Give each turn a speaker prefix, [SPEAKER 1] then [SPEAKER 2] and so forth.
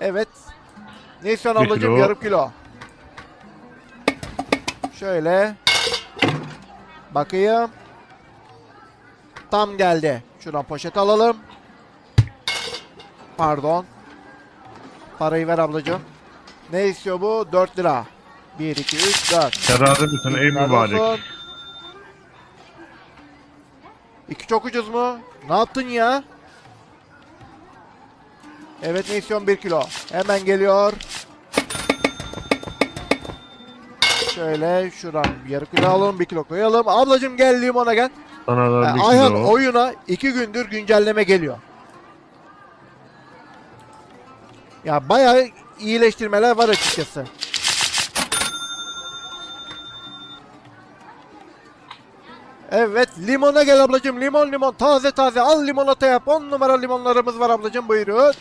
[SPEAKER 1] Evet. Ne istiyorsun
[SPEAKER 2] Bir
[SPEAKER 1] ablacığım?
[SPEAKER 2] kilo.
[SPEAKER 1] Yarım kilo. Şöyle. Bakayım. Tam geldi. Şuradan poşet alalım. Pardon. Parayı ver ablacığım. Ne istiyor bu? 4 lira. 1, 2, 3, 4.
[SPEAKER 2] Terazi misin ey mübarek?
[SPEAKER 1] İki çok ucuz mu? Ne yaptın ya? Evet istiyorsun? 1 kilo. Hemen geliyor. Şöyle şuradan yarım kilo alalım. 1 kilo koyalım. Ablacığım gel limona gel.
[SPEAKER 2] Sana da bir
[SPEAKER 1] Ayhan
[SPEAKER 2] kilo.
[SPEAKER 1] oyuna 2 gündür güncelleme geliyor. Ya bayağı iyileştirmeler var açıkçası. Evet limona gel ablacığım limon limon taze taze al limonata yap 10 numara limonlarımız var ablacığım buyurun.